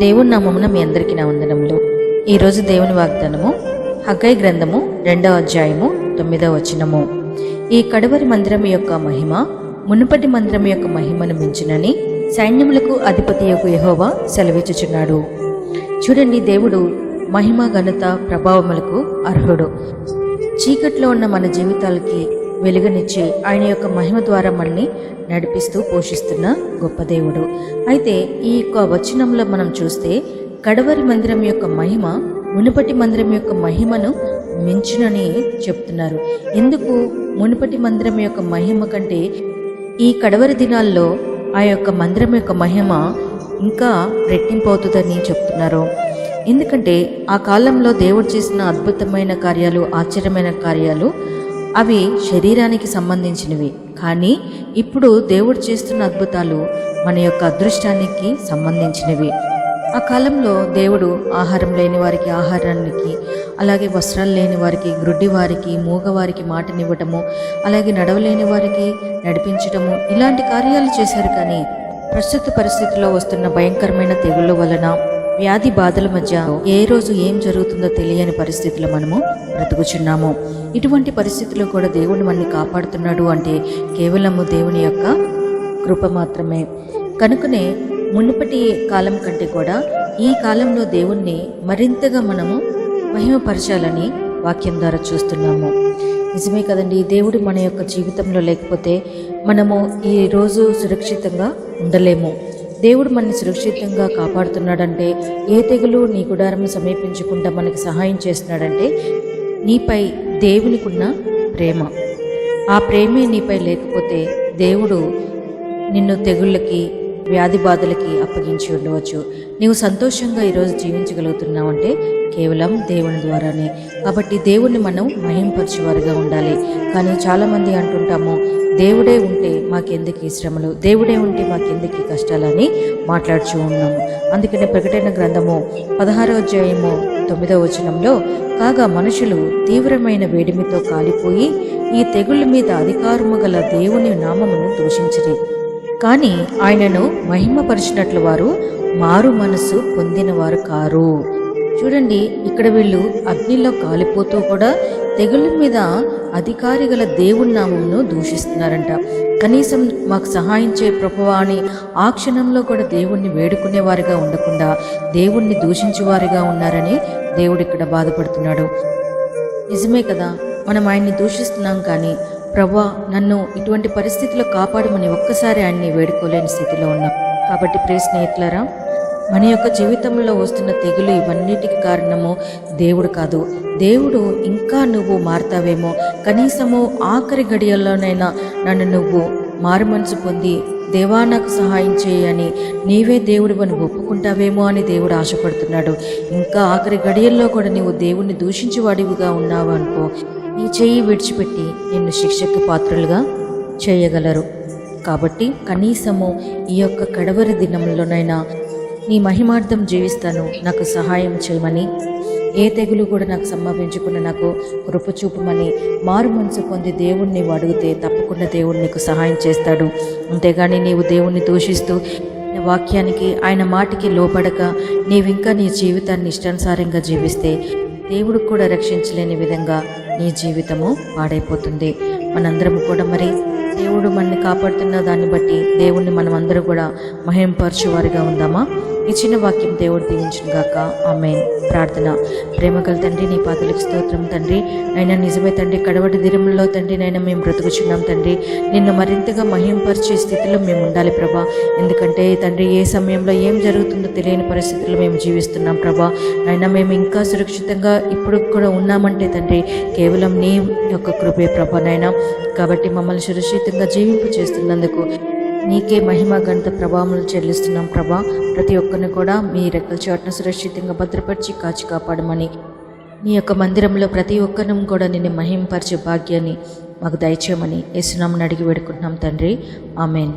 దేవుని నామమున మీ అందరికీ నా వందనములు. ఈరోజు దేవుని వాగ్దానము హగ్గై గ్రంథము రెండవ అధ్యాయము తొమ్మిదవ వచనము. ఈ కడవరి మందిరం యొక్క మహిమ మునుపటి మందిరం యొక్క మహిమను మించునని సైన్యములకు అధిపతి యొక్క యహోవా సెలవిచ్చుచున్నాడు. చూడండి దేవుడు మహిమ ఘనత ప్రభావములకు అర్హుడు. చీకట్లో ఉన్న మన జీవితాలకి వెలుగునిచ్చి ఆయన యొక్క మహిమ ద్వారా మనల్ని నడిపిస్తూ పోషిస్తున్న గొప్ప దేవుడు. అయితే ఈ యొక్క వచనంలో మనం చూస్తే కడవరి మందిరం యొక్క మహిమ మునుపటి మందిరం యొక్క మహిమను మించునని చెప్తున్నారు. ఎందుకు మునుపటి మందిరం యొక్క మహిమ కంటే ఈ కడవరి దినాల్లో ఆ యొక్క మందిరం యొక్క మహిమ ఇంకా రెట్టింపు అవుతుందని చెప్తున్నారు. ఎందుకంటే ఆ కాలంలో దేవుడు చేసిన అద్భుతమైన కార్యాలు ఆశ్చర్యమైన కార్యాలు అవి శరీరానికి సంబంధించినవి. కానీ ఇప్పుడు దేవుడు చేస్తున్న అద్భుతాలు మన యొక్క అదృష్టానికి సంబంధించినవి. ఆ కాలంలో దేవుడు ఆహారం లేని వారికి ఆహారానికి అలాగే వస్త్రాలు లేని వారికి గ్రుడ్డి వారికి మూగవారికి మాటనివ్వటము అలాగే నడవలేని వారికి నడిపించటము ఇలాంటి కార్యాలు చేశారు కానీ ప్రస్తుత పరిస్థితిలో వస్తున్న భయంకరమైన తెగుళ్ళ వలన వ్యాధి బాధల మధ్య ఏ రోజు ఏం జరుగుతుందో తెలియని పరిస్థితిలో మనము బ్రతుకుచున్నాము. ఇటువంటి పరిస్థితుల్లో కూడా దేవుడు మనల్ని కాపాడుతున్నాడు అంటే కేవలము దేవుని యొక్క కృప మాత్రమే. కనుకనే మునుపటి కాలం కంటే కూడా ఈ కాలంలో దేవుణ్ణి మరింతగా మనము మహిమపరచాలని వాక్యం ద్వారా చూస్తున్నాము. నిజమే కదండి దేవుడు మన యొక్క జీవితంలో లేకపోతే మనము ఈ రోజు సురక్షితంగా ఉండలేము. దేవుడు మనని సురక్షితంగా కాపాడుతున్నాడంటే ఏ తెగులు నీ గుడారం సమీపించకుండా మనకి సహాయం చేస్తున్నాడంటే నీపై దేవునికున్న ప్రేమ. ఆ ప్రేమే నీపై లేకపోతే దేవుడు నిన్ను తెగుళ్ళకి వ్యాధి బాధలకి అప్పగించి ఉండవచ్చు. నీవు సంతోషంగా ఈరోజు జీవించగలుగుతున్నావంటే కేవలం దేవుని ద్వారానే. కాబట్టి దేవుణ్ణి మనం మహింపరిచేవారుగా ఉండాలి. కానీ చాలామంది అంటుంటాము దేవుడే ఉంటే మాకెందుకు ఈ శ్రమలు? దేవుడే ఉంటే మాకెందుకు ఈ కష్టాలని? మాట్లాడుచూ ఉన్నాము. అందుకనే ప్రకటన గ్రంథము పదహారో అధ్యాయము తొమ్మిదవ వచనంలో కాగా మనుషులు తీవ్రమైన వేడిమితో కాలిపోయి ఈ తెగుళ్ళ మీద అధికారము గల దేవుని నామమును దూషించలేదు కానీ ఆయనను మహిమపరిచినట్లు వారు మారు మనసు పొందినవారు కారు. చూడండి ఇక్కడ వీళ్ళు అగ్నిలో కాలిపోతూ కూడా తెగుళ్ళ మీద అధికారి గల దేవుని నామంను దూషిస్తున్నారంట. కనీసం మాకు సహాయం చే ప్రభువా అని ఆ క్షణంలో కూడా దేవుణ్ణి వేడుకునేవారిగా ఉండకుండా దేవుణ్ణి దూషించేవారిగా ఉన్నారని దేవుడు ఇక్కడ బాధపడుతున్నాడు. నిజమే కదా మనం ఆయన్ని దూషిస్తున్నాం కానీ ప్రభా నన్ను ఇటువంటి పరిస్థితిలో కాపాడమని ఒక్కసారి ఆయన్ని వేడుకోలేని స్థితిలో ఉన్నాం. కాబట్టి ప్రియ స్నేహితులరా మన యొక్క జీవితంలో వస్తున్న తెగులు ఇవన్నిటికి కారణము దేవుడు కాదు. దేవుడు ఇంకా నువ్వు మారతావేమో. కనీసము ఆఖరి గడియల్లోనైనా నన్ను నువ్వు మారు మనసు పొంది దేవా నాకు సహాయం చేయని నీవే దేవుడు అని ఒప్పుకుంటావేమో అని దేవుడు ఆశపడుతున్నాడు. ఇంకా ఆఖరి గడియల్లో కూడా నీవు దేవుణ్ణి దూషించేవాడివిగా ఉన్నావు అనుకో. నీ చెయ్యి విడిచిపెట్టి నిన్ను శిక్షకు పాత్రలుగా చేయగలరు. కాబట్టి కనీసము ఈ యొక్క కడవరి దినంలోనైనా నీ మహిమార్థం జీవిస్తాను. నాకు సహాయం చేయమని. ఏ తెగులు కూడా నాకు సంభవించకుండా నాకు కృపచూపమని మారు మనసు పొంది దేవుణ్ణి నీవు అడిగితే తప్పకుండా దేవుడు నీకు సహాయం చేస్తాడు. అంతేగాని నీవు దేవుణ్ణి దూషిస్తూ వాక్యానికి ఆయన మాటికి లోపడక నీవింకా నీ జీవితాన్ని ఇష్టానుసారంగా జీవిస్తే దేవుడు కూడా రక్షించలేని విధంగా నీ జీవితము పాడైపోతుంది. మనందరము కూడా మరి దేవుడు మనల్ని కాపాడుతున్న దాన్ని బట్టి దేవుణ్ణి మనం అందరూ కూడా మహింపరచువారిగా ఉందామా? ఇచ్చిన వాక్యం దేవుడు దీవించును గాక. ఆమె ప్రార్థన. ప్రేమగల తండ్రి నీ పాతలకు స్తోత్రం తండ్రి. నైనా నిజమే తండ్రి కడవటి దినములలో తండ్రి నైనా మేము బ్రతుకుచున్నాం తండ్రి. నిన్ను మరింతగా మహింపరిచే స్థితిలో మేము ఉండాలి ప్రభా. ఎందుకంటే తండ్రి ఏ సమయంలో ఏం జరుగుతుందో తెలియని పరిస్థితుల్లో మేము జీవిస్తున్నాం ప్రభా. అయినా మేము ఇంకా సురక్షితంగా ఇప్పుడు కూడా ఉన్నామంటే తండ్రి కేవలం నీ యొక్క కృపే ప్రభా నైనా. కాబట్టి మమ్మల్ని సురక్షితంగా జీవింపు చేస్తున్నందుకు నీకే మహిమ గణిత ప్రభావములు చెల్లిస్తున్నాం ప్రభా. ప్రతి ఒక్కరిని కూడా మీ రెక్కల చాటును సురక్షితంగా భద్రపరిచి కాచి కాపాడమని. నీ యొక్క మందిరంలో ప్రతి ఒక్కరిని కూడా నిన్ను మహింపరిచే భాగ్యాన్ని మాకు దయచేయమని యేసునామని అడిగి వేడుకుంటున్నాం తండ్రి. ఆమెన్.